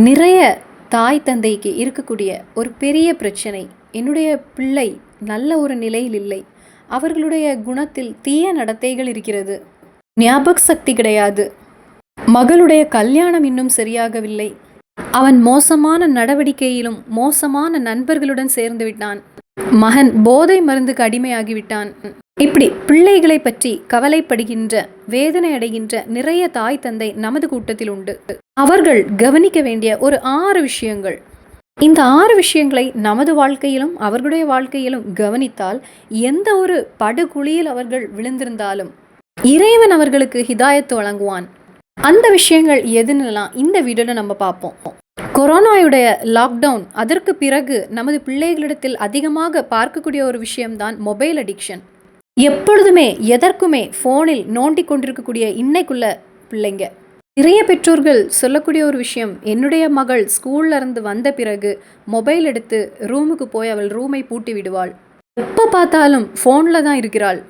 நிறைய தாய் தந்தைக்கு இருக்கக்கூடிய ஒரு பெரிய பிரச்சனை. என்னுடைய பிள்ளை நல்ல ஒரு நிலையில் இல்லை. அவர்களுடைய குணத்தில் தீய நடத்தைகள் இருக்கிறது. ஞாபக சக்தி கிடையாது. மகளுடைய கல்யாணம் இன்னும் சரியாகவில்லை. அவன் மோசமான நடவடிக்கையிலும் மோசமான நண்பர்களுடன் சேர்ந்து விட்டான். மகன் போதை மருந்துக்கு அடிமையாகிவிட்டான். இப்படி பிள்ளைகளை பற்றி கவலைப்படுகின்ற வேதனை அடைகின்ற நிறைய தாய் தந்தை நமது கூட்டத்தில் உண்டு. அவர்கள் கவனிக்க வேண்டிய ஒரு ஆறு விஷயங்கள். இந்த ஆறு விஷயங்களை நமது வாழ்க்கையிலும் அவர்களுடைய வாழ்க்கையிலும் கவனித்தால் எந்த ஒரு படுகுழியில் அவர்கள் விழுந்திருந்தாலும் இறைவன் அவர்களுக்கு ஹிதாயத்து வழங்குவான். அந்த விஷயங்கள் எதுன்னெல்லாம் இந்த வீடியோவில் நம்ம பார்ப்போம். கொரோனாவுடைய லாக்டவுன் அதற்கு பிறகு நமது பிள்ளைகளிடத்தில் அதிகமாக பார்க்கக்கூடிய ஒரு விஷயம்தான் மொபைல் அடிக்ஷன் எப்பொழுதுமே எதற்குமே ஃபோனில் நோண்டி கொண்டிருக்கக்கூடிய இன்னைக்குள்ள பிள்ளைங்க. நிறைய பெற்றோர்கள் சொல்லக்கூடிய ஒரு விஷயம் என்னுடைய மகள் ஸ்கூல்ல இருந்து வந்த பிறகு மொபைல் எடுத்து ரூமுக்கு போய் அவள் ரூமை பூட்டி விடுவாள். எப்போ பார்த்தாலும் ஃபோனில் தான் இருக்கிறாள்.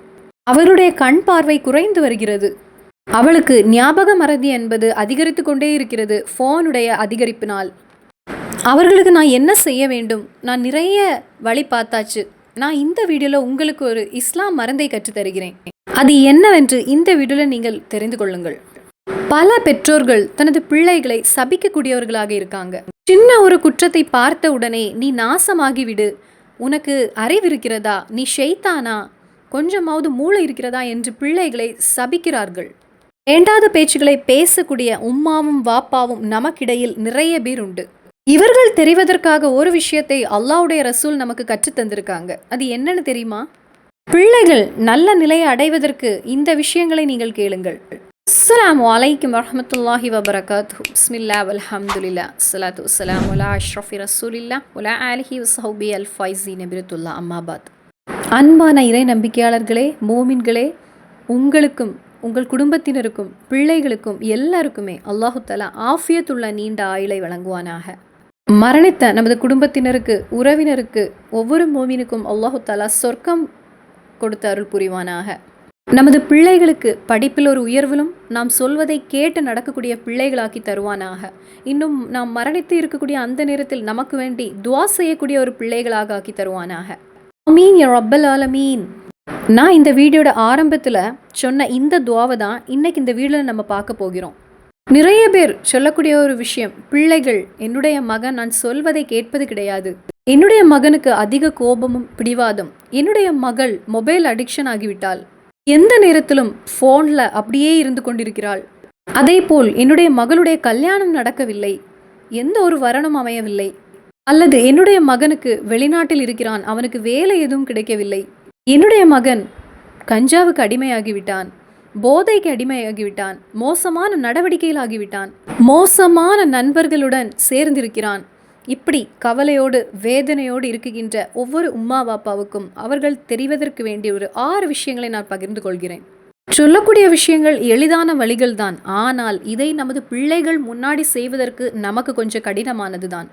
அவளுடைய கண் பார்வை குறைந்து வருகிறது. அவளுக்கு ஞாபக மறதி என்பது அதிகரித்து கொண்டே இருக்கிறது ஃபோனுடைய அதிகரிப்பினால் அவர்களுக்கு நான் என்ன செய்ய வேண்டும்? நான் நிறைய வழி பார்த்தாச்சு. நான் இந்த வீடியோவில் உங்களுக்கு ஒரு இஸ்லாம் மருந்தை கற்றுத் தருகிறேன் அது என்னவென்று இந்த வீடியோவில் நீங்கள் தெரிந்து கொள்ளுங்கள். பல பெற்றோர்கள் தனது பிள்ளைகளை சபிக்கக்கூடியவர்களாக இருக்காங்க. சின்ன ஒரு குற்றத்தை பார்த்த உடனே நீ நாசமாகிவிடு உனக்கு அறிவிருக்கிறதா நீ ஷெய்தானா கொஞ்சமாவது மூளை இருக்கிறதா? என்று பிள்ளைகளை சபிக்கிறார்கள். வேண்டாத பேச்சுகளை பேசக்கூடிய உம்மாவும் வாப்பாவும் நமக்கிடையில் நிறைய பேர் உண்டு. இவர்கள் தெரிவதற்காக ஒரு விஷயத்தை அல்லாவுடைய ரசூல் நமக்கு கற்றுத் தந்திருக்காங்க. அது என்னன்னு தெரியுமா? பிள்ளைகள் நல்ல நிலையை அடைவதற்கு இந்த விஷயங்களை நீங்கள் கேளுங்கள். அஸ்லாம் வலைக்கம் வரமத்துல்லாஹி வபரகாத்து பிஸ்மில்லா அல்ஹம்துலில்லா ஸலாத்து வஸ்ஸலாமு அலா அஷ்ரஃபி ரசூலில்லா உலா அலஹி வஸஹபி அல் ஃபைசி நபிரத்துல்லா அம்மாபாத் அன்பான இறை நம்பிக்கையாளர்களே மோமின்களே உங்களுக்கும் உங்கள் குடும்பத்தினருக்கும் பிள்ளைகளுக்கும் எல்லாருக்குமே அல்லாஹு தலா ஆஃபியத்துள்ள நீண்ட ஆயுளை வழங்குவானாக. மரணித்த நமது குடும்பத்தினருக்கு உறவினருக்கு ஒவ்வொரு மோமினுக்கும் அல்லாஹு தலா சொர்க்கம் கொடுத்து அருள் புரிவானாக. நமது பிள்ளைகளுக்கு படிப்பில் ஒரு உயர்விலும் நாம் சொல்வதை கேட்டு நடக்கக்கூடிய பிள்ளைகளாக்கி தருவானாக. இன்னும் நாம் மரணித்து இருக்கக்கூடிய அந்த நேரத்தில் நமக்கு வேண்டி துவா செய்யக்கூடிய ஒரு பிள்ளைகளாக ஆக்கி தருவானாக. அமீன் யா ரப்பல் ஆலமீன். நான் இந்த வீடியோட ஆரம்பத்தில் சொன்ன இந்த துவாவை தான் இன்னைக்கு இந்த வீடியோவில் நம்ம பார்க்க போகிறோம். நிறைய பேர் சொல்லக்கூடிய ஒரு விஷயம் பிள்ளைகள் என்னுடைய மகன் நான் சொல்வதை கேட்பது கிடையாது. என்னுடைய மகனுக்கு அதிக கோபமும் பிடிவாதம். என்னுடைய மகள் மொபைல் அடிக்ஷன் ஆகிவிட்டாள். எந்த நேரத்திலும் ஃபோனில் அப்படியே இருந்து கொண்டிருக்கிறாள். அதேபோல் என்னுடைய மகளுடைய கல்யாணம் நடக்கவில்லை. எந்த ஒரு வரணும் அமையவில்லை. அல்லது என்னுடைய மகனுக்கு வெளிநாட்டில் இருக்கிறான் அவனுக்கு வேலை எதுவும் கிடைக்கவில்லை. என்னுடைய மகன் கஞ்சாவுக்கு அடிமையாகிவிட்டான். போதைக்கு அடிமையாகிவிட்டான். மோசமான நடவடிக்கையில் ஆகிவிட்டான் மோசமான நண்பர்களுடன் சேர்ந்திருக்கிறான். இப்படி கவலையோடு வேதனையோடு இருக்குகின்ற ஒவ்வொரு உம்மா பாப்பாவுக்கும் அவர்கள் தெரிவதற்கு வேண்டிய ஒரு ஆறு விஷயங்களை நான் பகிர்ந்து கொள்கிறேன். சொல்லக்கூடிய விஷயங்கள் எளிதான வழிகள் தான் ஆனால் இதை நமது பிள்ளைகள் முன்னாடி செய்வதற்கு நமக்கு கொஞ்சம் கடினமானது தான்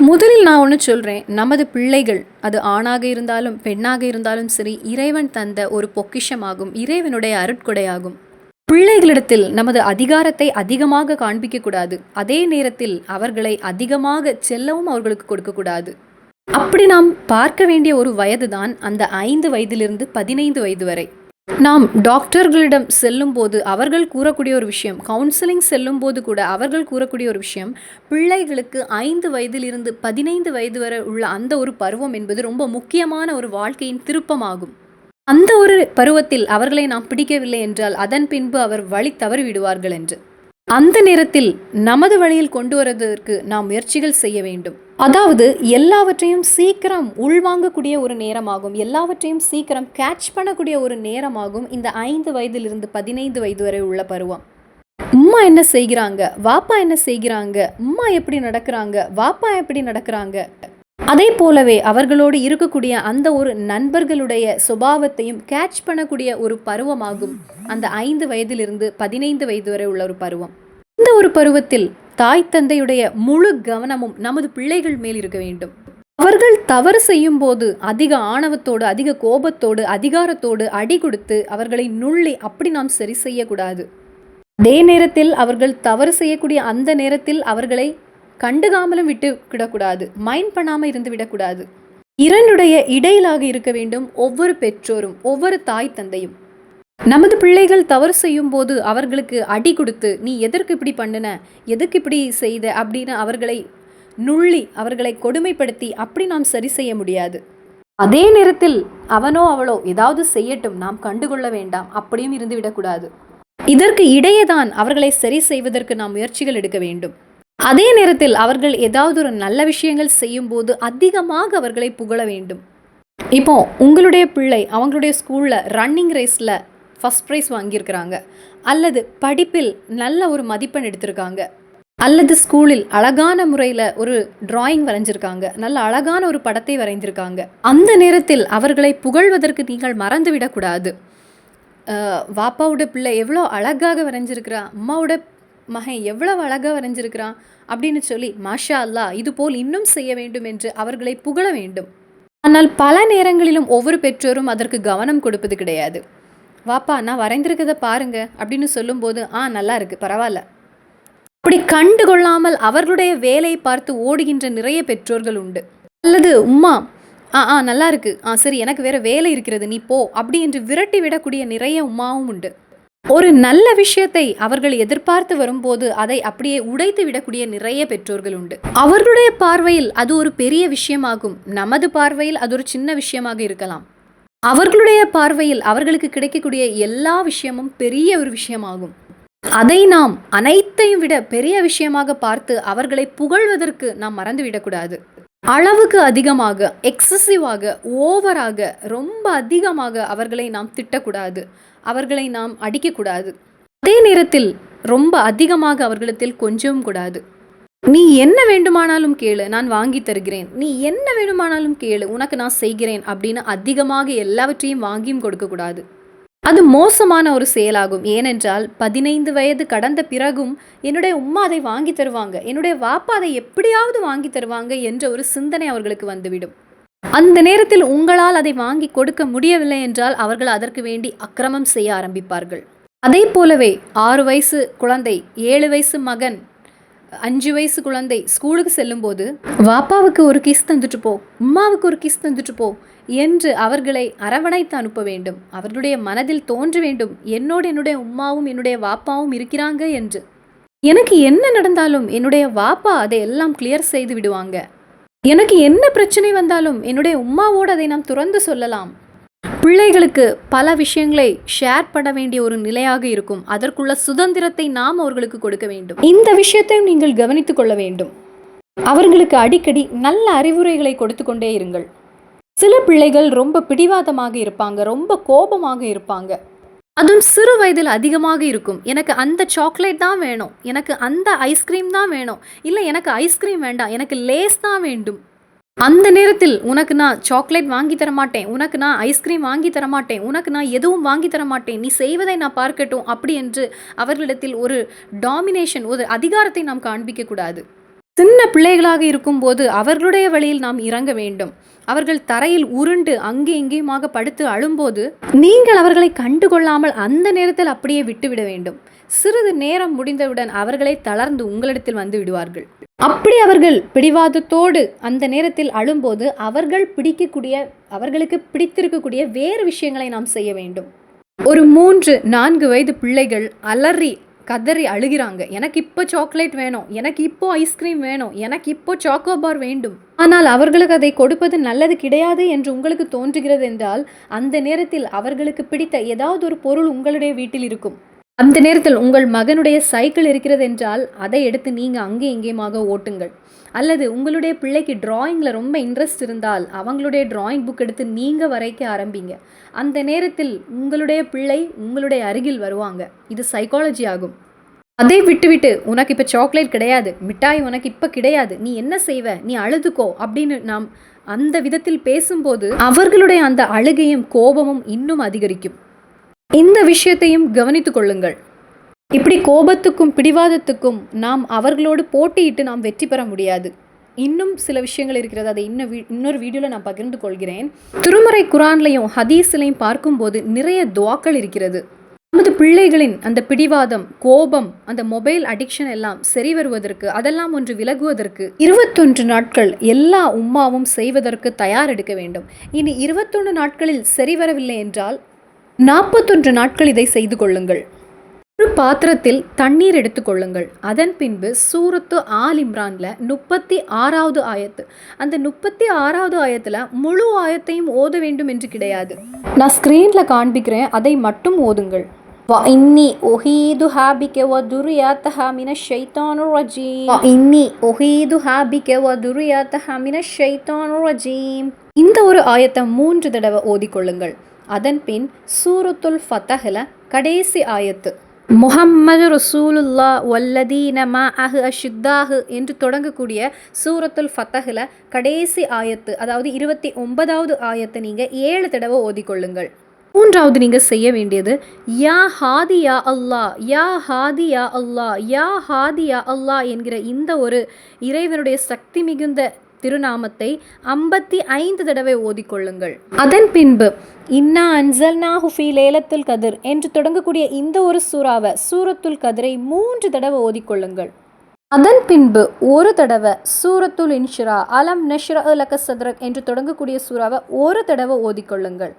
முதலில் நான் ஒன்று சொல்கிறேன் நமது பிள்ளைகள் அது ஆணாக இருந்தாலும் பெண்ணாக இருந்தாலும் சரி இறைவன் தந்த ஒரு பொக்கிஷமாகும் இறைவனுடைய அருட்கொடையாகும். பிள்ளைகளிடத்தில் நமது அதிகாரத்தை அதிகமாக காண்பிக்கக்கூடாது. அதே நேரத்தில் அவர்களை அதிகமாக செல்லவும் அவர்களுக்கு கொடுக்கக்கூடாது. அப்படி நாம் பார்க்க வேண்டிய ஒரு வயதுதான் அந்த ஐந்து வயதிலிருந்து பதினைந்து வயது வரை. நாம் டாக்டர்களிடம் செல்லும்போது அவர்கள் கூறக்கூடிய ஒரு விஷயம் கவுன்சிலிங் செல்லும்போது கூட அவர்கள் கூறக்கூடிய ஒரு விஷயம் பிள்ளைகளுக்கு ஐந்து வயதிலிருந்து பதினைந்து வயது வரை உள்ள அந்த ஒரு பருவம் என்பது ரொம்ப முக்கியமான ஒரு வாழ்க்கையின் திருப்பமாகும். அந்த ஒரு பருவத்தில் அவர்களை நாம் பிடிக்கவில்லை என்றால் அதன் பின்பு அவர் வழி தவறிவிடுவார்கள் என்று. அந்த நேரத்தில் நமது வழியில் கொண்டு வருவதற்கு நாம் முயற்சிகள் செய்ய வேண்டும். அதாவது எல்லாவற்றையும் சீக்கிரம் உள்வாங்கக்கூடிய ஒரு நேரமாகும். எல்லாவற்றையும் சீக்கிரம் கேட்ச் பண்ணக்கூடிய ஒரு நேரமாகும். இந்த ஐந்து வயதிலிருந்து பதினைந்து வயது வரை உள்ள பருவம். உம்மா என்ன செய்கிறாங்க? வாப்பா என்ன செய்கிறாங்க? உம்மா எப்படி நடக்கிறாங்க? வாப்பா எப்படி நடக்கிறாங்க? அதே போலவே அவர்களோடு இருக்கக்கூடிய அந்த ஒரு நண்பர்களுடைய சுபாவத்தையும் கேட்ச் பண்ணக்கூடிய ஒரு பருவமாகும். அந்த ஐந்து வயதிலிருந்து பதினைந்து வயது வரை உள்ள ஒரு பருவம். இந்த ஒரு பருவத்தில் தாய் தந்தையுடைய முழு கவனமும் நமது பிள்ளைகள் மேல் இருக்க வேண்டும். அவர்கள் தவறு செய்யும் போது அதிக ஆணவத்தோடு அதிக கோபத்தோடு அதிகாரத்தோடு அடி கொடுத்து அவர்களை நுள்ளி அப்படி நாம் சரி செய்யக்கூடாது. அதே நேரத்தில் அவர்கள் தவறு செய்யக்கூடிய அந்த நேரத்தில் அவர்களை கண்டுகாமலும் விட்டு விடக்கூடாது மைண்ட் பண்ணாமல் இருந்து விடக்கூடாது. இரண்டுடைய இடையிலாக இருக்க வேண்டும் ஒவ்வொரு பெற்றோரும் ஒவ்வொரு தாய் தந்தையும். நமது பிள்ளைகள் தவறு செய்யும் போது அவர்களுக்கு அடி கொடுத்து நீ எதற்கு இப்படி பண்ணுன? எதுக்கு இப்படி செய்த? அப்படின்னு அவர்களை நுள்ளி அவர்களை கொடுமைப்படுத்தி அப்படி நாம் சரி செய்ய முடியாது. அதே நேரத்தில் அவனோ அவளோ ஏதாவது செய்யட்டும் நாம் கண்டுகொள்ள வேண்டாம் அப்படியும் இருந்து விடக்கூடாது. இதற்கு இடையேதான் அவர்களை சரி செய்வதற்கு நாம் முயற்சிகள் எடுக்க வேண்டும். அதே நேரத்தில் அவர்கள் ஏதாவது ஒரு நல்ல விஷயங்கள் செய்யும்போது அதிகமாக அவர்களை புகழ வேண்டும். இப்போ உங்களுடைய பிள்ளை அவங்களுடைய ஸ்கூலில் ரன்னிங் ரேஸில் ஃபஸ்ட் ப்ரைஸ் வாங்கியிருக்கிறாங்க. அல்லது படிப்பில் நல்ல ஒரு மதிப்பெண் எடுத்திருக்காங்க. அல்லது ஸ்கூலில் அழகான முறையில் ஒரு டிராயிங் வரைஞ்சிருக்காங்க. நல்ல அழகான ஒரு படத்தை வரைந்திருக்காங்க. அந்த நேரத்தில் அவர்களை புகழ்வதற்கு நீங்கள் மறந்துவிடக்கூடாது வாப்பாவோட பிள்ளை எவ்வளோ அழகாக வரைஞ்சிருக்கிறா அம்மாவோட மகன் எவ்வளவு அழகாக வரைஞ்சிருக்கிறான் அப்படின்னு சொல்லி மாஷா அல்லாஹ் இது போல் இன்னும் செய்ய வேண்டும் என்று அவர்களை புகழ வேண்டும். ஆனால் பல நேரங்களிலும் ஒவ்வொரு பெற்றோரும் அதற்கு கவனம் கொடுப்பது கிடையாது. வாப்பா நான் வரைந்திருக்கதை பாருங்க அப்படின்னு சொல்லும்போது ஆ நல்லா இருக்கு பரவாயில்ல. அப்படி கண்டு கொள்ளாமல் அவர்களுடைய வேலையை பார்த்து ஓடுகின்ற நிறைய பெற்றோர்கள் உண்டு. அல்லது உம்மா ஆ ஆ நல்லா இருக்கு. ஆ சரி எனக்கு வேற வேலை இருக்கிறது நீ போ. அப்படி என்று விரட்டி விடக்கூடிய நிறைய உம்மாவும் உண்டு. ஒரு நல்ல விஷயத்தை அவர்கள் எதிர்பார்த்து வரும்போது அதை அப்படியே உடைத்து விடக்கூடிய நிறைய பெற்றோர்கள் உண்டு. அவர்களுடைய பார்வையில் அது ஒரு பெரிய விஷயமாகும். நமது பார்வையில் அது ஒரு சின்ன விஷயமாக இருக்கலாம். அவர்களுடைய பார்வையில் அவர்களுக்கு கிடைக்கக்கூடிய எல்லா விஷயமும் பெரிய ஒரு விஷயமாகும். அதை நாம் அனைத்தையும் விட பெரிய விஷயமாக பார்த்து அவர்களை புகழ்வதற்கு நாம் மறந்துவிடக்கூடாது. அளவுக்கு அதிகமாக எக்ஸசிவாக ஓவராக ரொம்ப அதிகமாக அவர்களை நாம் திட்டக்கூடாது. அவர்களை நாம் அடிக்கக்கூடாது. அதே நேரத்தில் ரொம்ப அதிகமாக அவர்களிடத்தில் கொஞ்சவும் கூடாது. நீ என்ன வேண்டுமானாலும் கேளு நான் வாங்கி தருகிறேன். நீ என்ன வேண்டுமானாலும் கேளு உனக்கு நான் செய்கிறேன் அப்படின்னு அதிகமாக எல்லாவற்றையும் வாங்கியும் கொடுக்கக்கூடாது அது மோசமான ஒரு செயலாகும். ஏனென்றால் பதினைந்து வயது கடந்த பிறகும் என்னுடைய உம்மா அதை வாங்கி தருவாங்க. என்னுடைய வாப்பா அதை எப்படியாவது வாங்கி தருவாங்க என்ற ஒரு சிந்தனை அவர்களுக்கு வந்துவிடும். அந்த நேரத்தில் உங்களால் அதை வாங்கி கொடுக்க முடியவில்லை என்றால் அவர்கள் அதற்கு வேண்டி அக்கிரமம் செய்ய ஆரம்பிப்பார்கள். அதே போலவே ஆறு வயசு குழந்தை ஏழு வயசு மகன் அஞ்சு வயசு குழந்தை ஸ்கூலுக்கு செல்லும்போது வாப்பாவுக்கு ஒரு கிஸ் தந்துட்டு போ உம்மாவுக்கு ஒரு கிஸ் தந்துட்டு போ என்று அவர்களை அரவணைத்து அனுப்ப வேண்டும். அவர்களுடைய மனதில் தோன்ற வேண்டும் என்னோடு என்னுடைய உம்மாவும் என்னுடைய வாப்பாவும் இருக்கிறாங்க என்று. எனக்கு என்ன நடந்தாலும் என்னுடைய வாப்பா அதை எல்லாம் கிளியர் செய்து விடுவாங்க. எனக்கு என்ன பிரச்சனை வந்தாலும் என்னுடைய உம்மாவோடு அதை நாம் துறந்து சொல்லலாம். பிள்ளைகளுக்கு பல விஷயங்களை ஷேர் பண்ண வேண்டிய ஒரு நிலையாக இருக்கும். அதற்குள்ள சுதந்திரத்தை நாம் அவர்களுக்கு கொடுக்க வேண்டும். இந்த விஷயத்தையும் நீங்கள் கவனித்துக் கொள்ள வேண்டும். அவர்களுக்கு அடிக்கடி நல்ல அறிவுரைகளை கொடுத்து கொண்டே இருங்கள். சில பிள்ளைகள் ரொம்ப பிடிவாதமாக இருப்பாங்க ரொம்ப கோபமாக இருப்பாங்க. அதுவும் சிறு வயதில் அதிகமாக இருக்கும். எனக்கு அந்த சாக்லேட் தான் வேணும். எனக்கு அந்த ஐஸ்கிரீம் தான் வேணும். இல்லை எனக்கு ஐஸ்கிரீம் வேண்டாம். எனக்கு லேஸ் தான் வேண்டும். அந்த நேரத்தில் உனக்கு நான் சாக்லேட் வாங்கி தர மாட்டேன் உனக்கு நான் ஐஸ்கிரீம் வாங்கி தரமாட்டேன் உனக்கு நான் எதுவும் வாங்கி தரமாட்டேன் நீ செய்வதை நான் பார்க்கட்டும் அப்படி என்று அவர்களிடத்தில் ஒரு டாமினேஷன் ஒரு அதிகாரத்தை நாம் காண்பிக்க கூடாது. சின்ன பிள்ளைகளாக இருக்கும்போது அவர்களுடைய வழியில் நாம் இறங்க வேண்டும். அவர்கள் தரையில் உருண்டு அங்கே இங்கேயுமாக படுத்து அழும்போது நீங்கள் அவர்களை கண்டுகொள்ளாமல் அந்த நேரத்தில் அப்படியே விட்டுவிட வேண்டும். சிறிது நேரம் முடிந்தவுடன் அவர்களை தளர்ந்து உங்களிடத்தில் வந்து விடுவார்கள். அப்படி அவர்கள் பிடிவாதத்தோடு அந்த நேரத்தில் அழும்போது அவர்கள் பிடிக்கக்கூடிய அவர்களுக்கு பிடித்திருக்கக்கூடிய வேறு விஷயங்களை நாம் செய்ய வேண்டும். ஒரு மூன்று நான்கு வயது பிள்ளைகள் அலறி கதறி அழுகிறாங்க. எனக்கு இப்போ சாக்லேட் வேணும் எனக்கு இப்போ ஐஸ்கிரீம் வேணும் எனக்கு இப்போ சாக்கோபார் வேண்டும். ஆனால் அவர்களுக்கு அதை கொடுப்பது நல்லது கிடையாது என்று உங்களுக்கு தோன்றுகிறது என்றால் அந்த நேரத்தில் அவர்களுக்கு பிடித்த ஏதாவது ஒரு பொருள் உங்களுடைய வீட்டில் இருக்கும். அந்த நேரத்தில் உங்கள் மகனுடைய சைக்கிள் இருக்கிறது என்றால் அதை எடுத்து நீங்கள் அங்கே இங்கேயுமாக ஓட்டுங்கள். அல்லது உங்களுடைய பிள்ளைக்கு டிராயிங்கில் ரொம்ப இன்ட்ரெஸ்ட் இருந்தால் அவங்களுடைய டிராயிங் புக் எடுத்து நீங்கள் வரைக்க ஆரம்பிங்க. அந்த நேரத்தில் உங்களுடைய பிள்ளை உங்களுடைய அருகில் வருவாங்க. இது சைக்காலஜி ஆகும். அதை விட்டுவிட்டு உனக்கு இப்போ சாக்லேட் கிடையாது. மிட்டாய் உனக்கு இப்போ கிடையாது. நீ என்ன செய்வ? நீ அழுதுக்கோ அப்படின்னு நாம் அந்த விதத்தில் பேசும்போது அவர்களுடைய அந்த அழுகையும் கோபமும் இன்னும் அதிகரிக்கும். இந்த விஷயத்தையும் கவனித்துக் கொள்ளுங்கள். இப்படி கோபத்துக்கும் பிடிவாதத்துக்கும் நாம் அவர்களோடு போட்டியிட்டு நாம் வெற்றி பெற முடியாது. இன்னும் சில விஷயங்கள் இருக்கிறது. அதை இன்னும் இன்னொரு வீடியோவில் நான் பகிர்ந்து கொள்கிறேன். திருமறை குரான்லையும் ஹதீஸ்லையும் பார்க்கும்போது நிறைய துவாக்கள் இருக்கிறது. நமது பிள்ளைகளின் அந்த பிடிவாதம் கோபம் அந்த மொபைல் அடிக்ஷன் எல்லாம் சரி வருவதற்கு அதெல்லாம் ஒன்று விலகுவதற்கு இருபத்தொன்று நாட்கள் எல்லா உம்மாவும் செய்வதற்கு தயார் எடுக்க வேண்டும். இனி இருபத்தொன்று நாட்களில் சரி வரவில்லை என்றால் நாற்பத்தொன்று நாட்கள் இதை செய்து கொள்ளுங்கள் ஒரு பாத்திரத்தில் தண்ணீர் எடுத்துக்கொள்ளுங்கள் அதன் பின்பு சூரத்து ஆல் இம்ரான்ல முப்பத்தி ஆறாவது ஆயத்து அந்த முப்பத்தி ஆறாவது ஆயத்தில் முழு ஆயத்தையும் ஓத வேண்டும் என்று கிடையாது நான் ஸ்க்ரீனில் காண்பிக்கிறேன் அதை மட்டும் ஓதுங்கள் وإني أعيدها بك وذريتها من الشيطان الرجيم وإني أعيدها بك وذريتها من الشيطان الرجيم இந்த ஒரு ஆயத்தை மூன்று தடவை ஓதிக்கொள்ளுங்கள் அதன் பின் சூரத்துல் ஃபதஹில் கடைசி ஆயத்து. முஹம்மது ரசூலுல்லா வல்லதீன மா அஹு அஷுத்தாஹு என்று தொடங்கக்கூடிய சூரத்துல் ஃபத்தஹில் கடைசி ஆயத்து அதாவது இருபத்தி ஒன்பதாவது ஆயத்தை நீங்கள் ஏழு தடவை ஓதிக்கொள்ளுங்கள். மூன்றாவது நீங்கள் செய்ய வேண்டியது யா ஹாதியா அல்லா யா ஹாதியா அல்லா யா ஹாதியா அல்லா என்கிற இந்த ஒரு இறைவனுடைய சக்தி மிகுந்த திருநாமத்தை ஐம்பத்தி ஐந்து தடவை ஓதிக்கொள்ளுங்கள். அதன் பின்பு இன்னா அன்சல்னா ஹுஃபி லேலத்துல் கதிர் என்று தொடங்கக்கூடிய இந்த ஒரு சூறாவை சூரத்துல் கதிரை மூன்று தடவை ஓதிக்கொள்ளுங்கள். அதன் பின்பு ஒரு தடவை சூரத்துல் இன்ஷிரா அலம் நஷ்ர லக சத்ரக் என்று தொடங்கக்கூடிய சூறாவை ஒரு தடவை ஓதிக்கொள்ளுங்கள்.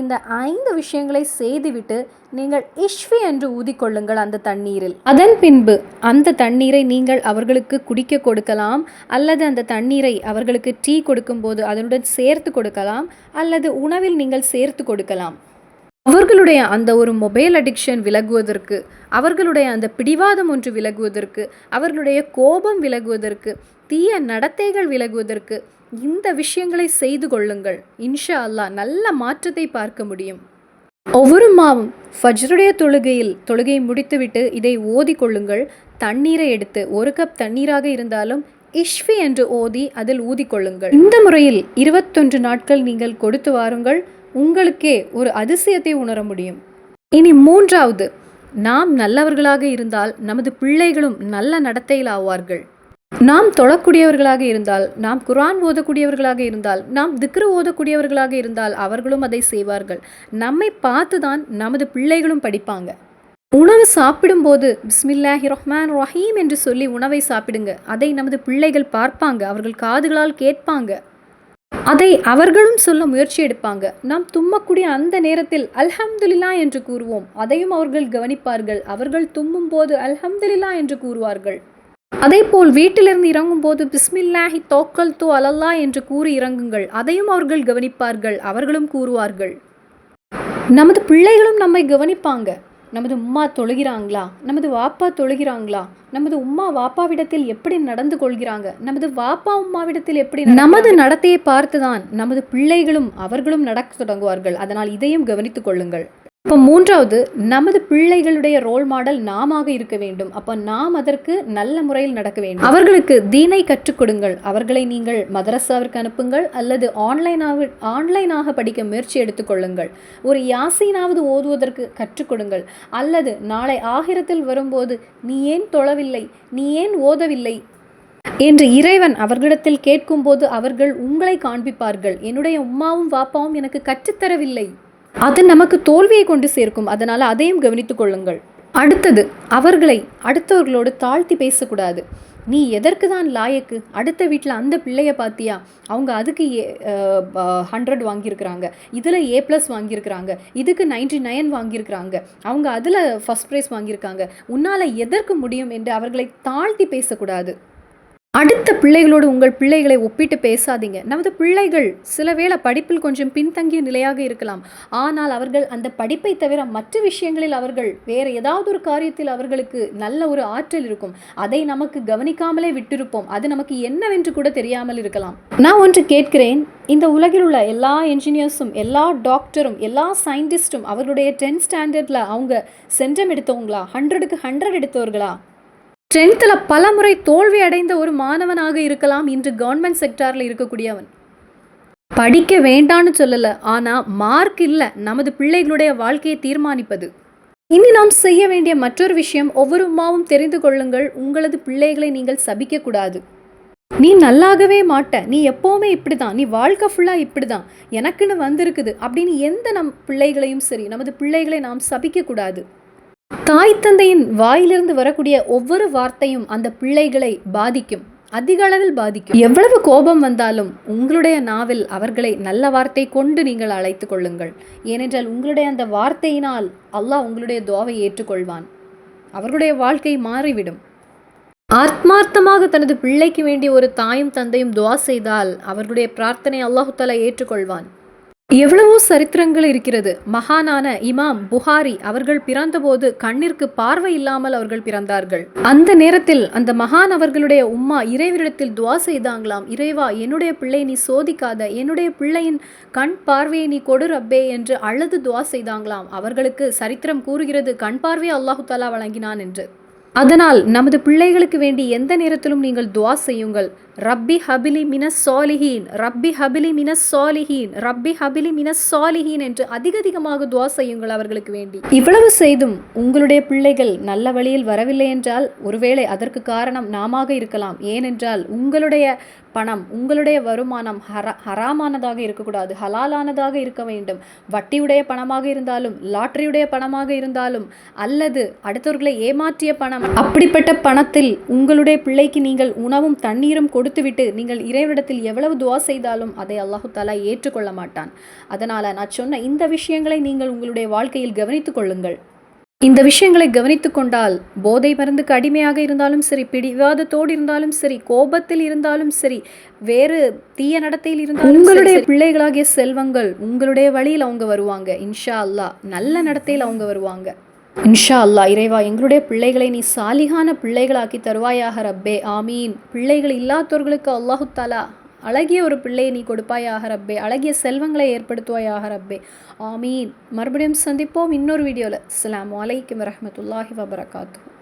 இந்த ஐந்து விஷயங்களை செய்துவிட்டு நீங்கள் இஷ்வி என்று ஊதிக்கொள்ளுங்கள் அந்த தண்ணீரில். அதன் பின்பு அந்த தண்ணீரை நீங்கள் அவர்களுக்கு குடிக்க கொடுக்கலாம் அல்லது அந்த தண்ணீரை அவர்களுக்கு டீ கொடுக்கும்போது அதனுடன் சேர்த்து கொடுக்கலாம் அல்லது உணவில் நீங்கள் சேர்த்து கொடுக்கலாம். அவர்களுடைய அந்த ஒரு மொபைல் அடிக்ஷன் விலகுவதற்கு அவர்களுடைய அந்த பிடிவாதம் ஒன்று விலகுவதற்கு அவர்களுடைய கோபம் விலகுவதற்கு தீய நடத்தைகள் விலகுவதற்கு இந்த விஷயங்களை செய்து கொள்ளுங்கள். இன்ஷா அல்லாஹ் நல்ல மாற்றத்தை பார்க்க முடியும். ஒவ்வொரு மாவும் ஃபஜ்ருடைய தொழுகையில் தொழுகையை முடித்துவிட்டு இதை ஓதி கொள்ளுங்கள். தண்ணீரை எடுத்து ஒரு கப் தண்ணீராக இருந்தாலும் இஷ்வி என்று ஓதி அதில் ஊதிக்கொள்ளுங்கள் இந்த முறையில் இருபத்தொன்று நாட்கள் நீங்கள் கொடுத்து வாருங்கள். உங்களுக்கே ஒரு அதிசயத்தை உணர முடியும். இனி மூன்றாவது நாம் நல்லவர்களாக இருந்தால் நமது பிள்ளைகளும் நல்ல நடத்தையில் ஆவார்கள். நாம் தொழக்கூடியவர்களாக இருந்தால் நாம் குரான் ஓதக்கூடியவர்களாக இருந்தால் நாம் திக்ரு ஓதக்கூடியவர்களாக இருந்தால் அவர்களும் அதை செய்வார்கள். நம்மை பார்த்து தான் நமது பிள்ளைகளும் படிப்பாங்க. உணவு சாப்பிடும்போது பிஸ்மில்லாஹி ரஹ்மான் ரஹீம் என்று சொல்லி உணவை சாப்பிடுங்க. அதை நமது பிள்ளைகள் பார்ப்பாங்க அவர்கள் காதுகளால் கேட்பாங்க. அதை அவர்களும் சொல்ல முயற்சி எடுப்பாங்க. நாம் தும்மக்கூடிய அந்த நேரத்தில் அல்ஹம்துலில்லா என்று கூறுவோம். அதையும் அவர்கள் கவனிப்பார்கள். அவர்கள் தும்மும் போது அல்ஹம்துலில்லா என்று கூறுவார்கள். அதேபோல் வீட்டிலிருந்து இறங்கும்போது பிஸ்மில்லாஹி தோக்கல் தோ அலல்லா என்று கூறி இறங்குங்கள். அதையும் அவர்கள் கவனிப்பார்கள். அவர்களும் கூறுவார்கள் நமது பிள்ளைகளும் நம்மை கவனிப்பாங்க. நமது உம்மா தொழுகிறாங்களா? நமது வாப்பா தொழுகிறாங்களா? நமது உம்மா வாப்பாவிடத்தில் எப்படி நடந்து கொள்கிறாங்க? நமது வாப்பா உம்மாவிடத்தில் எப்படி நமது நடத்தையை பார்த்துதான் நமது பிள்ளைகளும் அவர்களும் நடக்க தொடங்குவார்கள். அதனால் இதையும் கவனித்துக் கொள்ளுங்கள். இப்போ மூன்றாவது நமது பிள்ளைகளுடைய ரோல் மாடல் நாமாக இருக்க வேண்டும். அப்போ நாம் அதற்கு நல்ல முறையில் நடக்க வேண்டும். அவர்களுக்கு தீனை கற்றுக் கொடுங்கள். அவர்களை நீங்கள் மதரசாவிற்கு அனுப்புங்கள் அல்லது ஆன்லைனாக ஆன்லைனாக படிக்க முயற்சி எடுத்துக்கொள்ளுங்கள் ஒரு யாசைனாவது ஓதுவதற்கு கற்றுக் கொடுங்கள். அல்லது நாளை ஆகிரத்தில் வரும்போது நீ ஏன் தொழவில்லை? நீ ஏன் ஓதவில்லை? என்று இறைவன் அவர்களிடத்தில் கேட்கும்போது அவர்கள் உங்களை காண்பிப்பார்கள். என்னுடைய உம்மாவும் வாப்பாவும் எனக்கு கற்றுத்தரவில்லை அது நமக்கு தோல்வியை கொண்டு சேர்க்கும். அதனால் அதையும் கவனித்துக் கொள்ளுங்கள். அடுத்தது அவர்களை அடுத்தவர்களோடு தாழ்த்தி பேசக்கூடாது. நீ எதற்கு தான் லாயக்கு? அடுத்த வீட்டில் அந்த பிள்ளைய பார்த்தியா அவங்க அதுக்கு ஏ ஹண்ட்ரட் வாங்கியிருக்கிறாங்க. இதில் ஏ ப்ளஸ் வாங்கியிருக்கிறாங்க. இதுக்கு நைன்டி நைன் வாங்கியிருக்கிறாங்க. அவங்க அதில் ஃபஸ்ட் ப்ரைஸ் வாங்கியிருக்காங்க. உன்னால் எதற்கு முடியும் என்று அவர்களை தாழ்த்தி பேசக்கூடாது. அடுத்த பிள்ளைகளோடு உங்கள் பிள்ளைகளை ஒப்பிட்டு பேசாதீங்க. நமது பிள்ளைகள் சில வேளை படிப்பில் கொஞ்சம் பின்தங்கிய நிலையாக இருக்கலாம். ஆனால் அவர்கள் அந்த படிப்பை தவிர மற்ற விஷயங்களில் அவர்கள் வேறு ஏதாவது ஒரு காரியத்தில் அவர்களுக்கு நல்ல ஒரு ஆற்றல் இருக்கும். அதை நமக்கு கவனிக்காமலே விட்டிருப்போம். அது நமக்கு என்னவென்று கூட தெரியாமல் இருக்கலாம். நான் ஒன்று கேட்கிறேன். இந்த உலகில் உள்ள எல்லா என்ஜினியர்ஸும் எல்லா டாக்டரும் எல்லா சயின்டிஸ்ட்டும் அவர்களுடைய டென்த் ஸ்டாண்டர்டில் அவங்க சென்டம் எடுத்தவங்களா? ஹண்ட்ரடுக்கு ஹண்ட்ரட் எடுத்தவர்களா? ஸ்ட்ரென்த்தில் பலமுறை தோல்வி அடைந்த ஒரு மாணவனாக இருக்கலாம் இன்று கவர்மெண்ட் செக்டாரில் இருக்கக்கூடியவன் படிக்க வேண்டான்னு சொல்லலை ஆனால் மார்க் இல்லை. நமது பிள்ளைகளுடைய வாழ்க்கையை தீர்மானிப்பது. இனி நாம் செய்ய வேண்டிய மற்றொரு விஷயம் ஒவ்வொரு அம்மாவும் தெரிந்து கொள்ளுங்கள் உங்களது பிள்ளைகளை நீங்கள் சபிக்கக்கூடாது நீ நல்லாகவே மாட்ட நீ எப்போவுமே இப்படி தான் நீ வாழ்க்கை ஃபுல்லாக இப்படி தான் எனக்குன்னு வந்திருக்குது அப்படின்னு எந்த நம் பிள்ளைகளையும் சரி நமது பிள்ளைகளை நாம் சபிக்கக்கூடாது தாய் தந்தையின் வாயிலிருந்து வரக்கூடிய ஒவ்வொரு வார்த்தையும் அந்த பிள்ளைகளை பாதிக்கும். அதிக அளவில் பாதிக்கும். எவ்வளவு கோபம் வந்தாலும் உங்களுடைய நாவில் அவர்களை நல்ல வார்த்தை கொண்டு நீங்கள் அழைத்து கொள்ளுங்கள். ஏனென்றால் உங்களுடைய அந்த வார்த்தையினால் அல்லாஹ் உங்களுடைய துவாவை ஏற்றுக்கொள்வான். அவர்களுடைய வாழ்க்கை மாறிவிடும். ஆத்மார்த்தமாக தனது பிள்ளைக்கு வேண்டிய ஒரு தாயும் தந்தையும் துவா செய்தால் அவர்களுடைய பிரார்த்தனை அல்லாஹு தலா ஏற்றுக்கொள்வான். எவ்வளவோ சரித்திரங்கள் இருக்கிறது. மகானான இமாம் புகாரி அவர்கள் பிறந்தபோது கண்ணிற்கு பார்வை இல்லாமல் அவர்கள் பிறந்தார்கள். அந்த நேரத்தில் அந்த மகான் அவர்களுடைய உம்மா இறைவரிடத்தில் துவா செய்தாங்களாம். இறைவா என்னுடைய பிள்ளை நீ சோதிக்காத என்னுடைய பிள்ளையின் கண் பார்வையை நீ கொடு ரப்பே என்று அழுது துவா செய்தாங்களாம். அவர்களுக்கு சரித்திரம் கூறுகிறது கண் பார்வையை அல்லாஹு தாலா வழங்கினான் என்று. அதனால் நமது பிள்ளைகளுக்கு வேண்டி எந்த நேரத்திலும் நீங்கள் துவா செய்யுங்கள். ரப்பி ஹபிலி மினஸ் சாலிஹீன் ரப்பி ஹபிலி மின சாலிஹீன் ரப்பி ஹபிலி மினஸ் சாலிஹீன் என்று அதிக அதிகமாக துவா செய்யுங்கள் அவர்களுக்கு வேண்டி. இவ்வளவு செய்தும் உங்களுடைய பிள்ளைகள் நல்ல வழியில் வரவில்லை என்றால் ஒருவேளை அதற்கு காரணம் நாமாக இருக்கலாம். ஏனென்றால் உங்களுடைய பணம் உங்களுடைய வருமானம் ஹர ஹராமானதாக இருக்கக்கூடாது ஹலாலானதாக இருக்க வேண்டும். வட்டியுடைய பணமாக இருந்தாலும் லாட்டரியுடைய பணமாக இருந்தாலும் அல்லது அடுத்தவர்களை ஏமாற்றிய பணம். அப்படிப்பட்ட பணத்தில் உங்களுடைய பிள்ளைக்கு நீங்கள் உணவும் தண்ணீரும் கொடு கொடுத்துவிட்டு நீங்கள் இறைவனிடத்தில் எவ்வளவு துவா செய்தாலும் அதை அல்லாஹு தாலா ஏற்றுக்கொள்ள மாட்டான். அதனால் நான் சொன்ன இந்த விஷயங்களை நீங்கள் உங்களுடைய வாழ்க்கையில் கவனித்துக் கொள்ளுங்கள். இந்த விஷயங்களை கவனித்து கொண்டால் போதை மருந்துக்கு அடிமையாக இருந்தாலும் சரி பிடிவாதத்தோடு இருந்தாலும் சரி கோபத்தில் இருந்தாலும் சரி வேறு தீய நடத்தையில் இருந்தாலும் உங்களுடைய பிள்ளைகளாகிய செல்வங்கள் உங்களுடைய வழியில் அவங்க வருவாங்க. இன்ஷா அல்லா நல்ல நடத்தையில் அவங்க வருவாங்க. இன்ஷா அல்லா இறைவா எங்களுடைய பிள்ளைகளை நீ சாலிகான பிள்ளைகளாக்கி தருவாயாக ரப்பே. ஆமீன். பிள்ளைகள் இல்லாதவர்களுக்கு அல்லாஹு தாலா அழகிய ஒரு பிள்ளையை நீ கொடுப்பாயாக ரப்பே. அழகிய செல்வங்களை ஏற்படுத்துவாயாக ரப்பே. ஆமீன். மறுபடியும் சந்திப்போம் இன்னொரு வீடியோவில் அஸ்லாம் வலைக்கம் வரமத்துல்லாஹி வபரகாத்தூ